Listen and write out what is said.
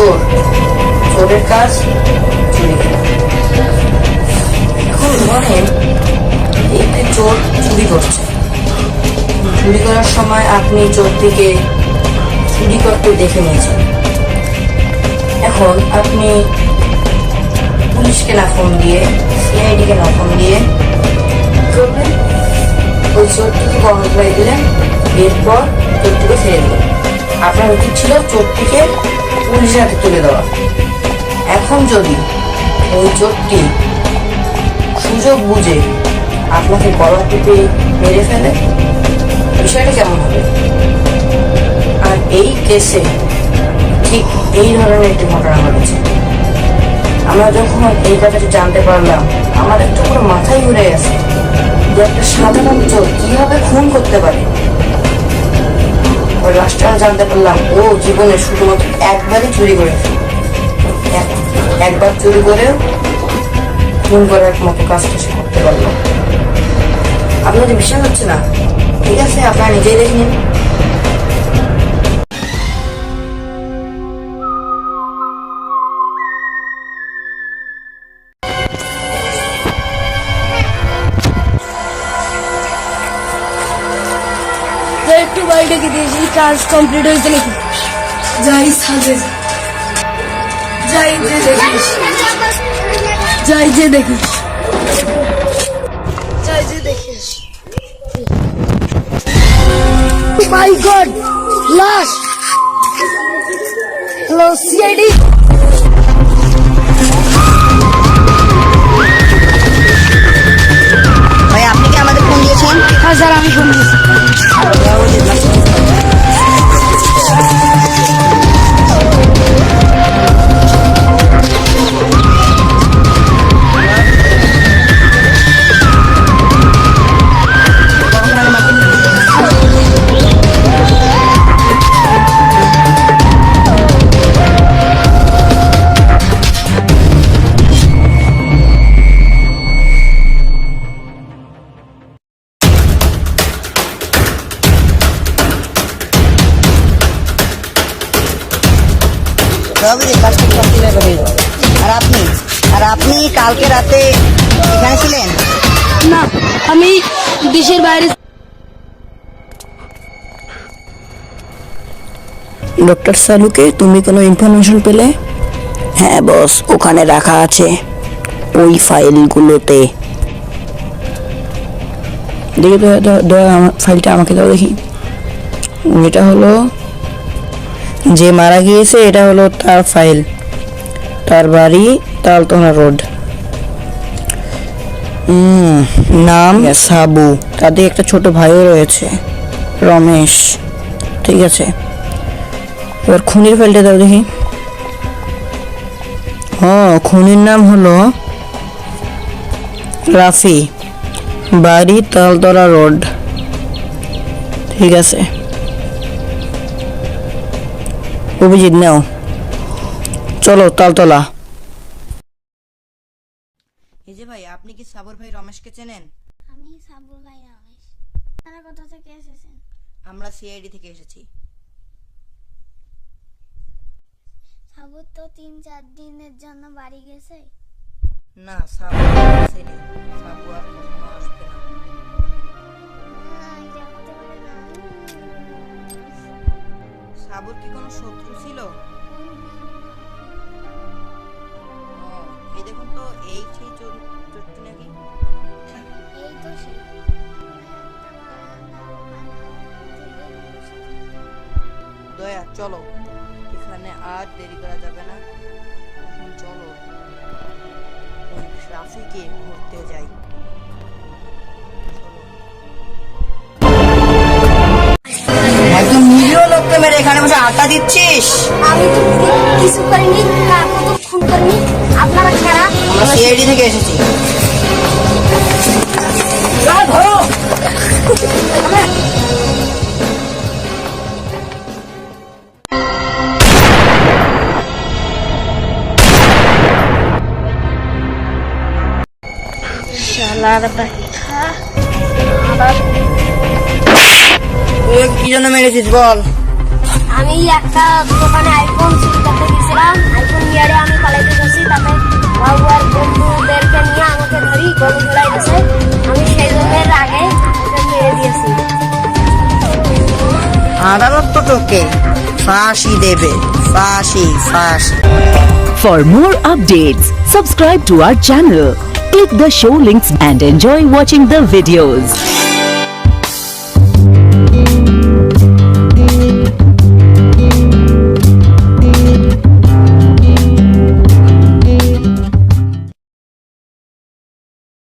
চোর চোরের কাজ চুরি এখন ধরেন একটি চোর চুরি করছে। চুরি করার সময় আপনি চোরটিকে চুরি করতে দেখে নিয়েছেন। এখন আপনি পুলিশকে না ফোন দিয়ে, সিআইডিকে না ফোন দিয়ে করবেন ওই চোরটিকে বন্ধ করে দিলেন, এরপর চোরটিকে ফেলে দিলেন। আপনার উচিত ছিল চোরটিকে পুলিশের হাতে তুলে দেওয়া। এখন যদি ওই চোরটি সুযোগ বুঝে আপনাকে গলা টিপে মেরে ফেলে, বিষয়টা কেমন হবে? আর এই কেসে ঠিক এই ধরনের একটি ঘটনা ঘটেছে। আমরা যখন এই কথাটি জানতে পারলাম, আমার একটু পুরো মাথায় ঘুরে গেছে যে একটা সাধারণ চোর কীভাবে খুন করতে পারে। ওই লাস্টে আমরা জানতে পারলাম, ও জীবনে শুধুমাত্র একবারই চুরি করেছে একবার চুরি করেও ফোন করার মতো কাজটা সে করতে পারল। আপনাদের বিশ্বাস হচ্ছে না? ঠিক আছে, আপনারা নিজেই দেখে নিন। একটু বাড়িটা কি দিয়েছি কাজ কমপ্লিট হয়েছে নাকি? যাই সাজে। যাই যে দেখিস যাই যে দেখিস যাই যে দেখিস মাই গড লাশ। হ্যালো সিআইডি ভাই আপনি কি আমাদের ফোন দিয়েছেন? হ্যাঁ স্যার আমি ফোন দিয়েছি। Yeah, we did that. রবি কাজটা কমপ্লিট হয়ে গেল আর আপনি? আর আপনি কালকে রাতে এখানে ছিলেন? না আমি দেশের বাইরে ডক্টর সালুকে তুমি কোনো ইনফরমেশন পেলে? হ্যাঁ বস ওখানে রাখা আছে ওই ফাইলগুলোতে। দেখি আমার ফাইলটা আমাকে দাও দেখি। এটা হলো যে মারা গিয়েছে এটা হলো তার ফাইল তার বাড়ি তালতোনা রোড। নাম সাবু। তাদের একটা ছোট ভাইও রয়েছে রমেশ। ঠিক আছে। এবার খুনির ফাইলটা দাও দেখি। ও খুনির নাম হলো রাফি। বাড়ি তালতলা রোড। ঠিক আছে। অভিজিৎ নেও। চলো তালতলা। এই যে ভাই আপনি কি সাবর ভাই রমেশকে চেনেন? আমি সাবুল ভাই রমেশ। তারা কোথা থেকে এসেছেন? আমরা সিআইডি থেকে এসেছি। সাবুর তো তিন চার দিনের জন্য বাড়ি গেছে। না সাবু আসেনি সাবু আর সাবুর কি কোনো শত্রু ছিল? এই দেখুন তো এই সেই চোর চোরটি নাকি? এই তো সে দয়া চলো। এখানে আর দেরি করা যাবে না। এখন চলো। ট্রাফিকে ঘুরতে যাই। মেরে এখানে বসে আড্ডা দিচ্ছিস? আমি তো কিছু করিনি কাকু তো খুন করিনি আপনারা খারাপ আমরা সিআইডি থেকে এসেছি। শালার বাচ্চা। তুই কি জন্য মেরেছিস বল? আমি একটা দোকানে আইফোন চুরি গেছিলাম। আইফোন নিয়ে আমি পালাইতে গেছি তাতে বাবু আর বন্ধুদেরকে নিয়ে আমাকে ধরি গরু ধরাই গেছে আমি সেই জন্য আগে মেরে দিয়েছি। আদালত তো তোকে ফাঁসি দেবে ফাঁসি ফাঁসি। For more updates, subscribe to our channel, click the show links and enjoy watching the videos.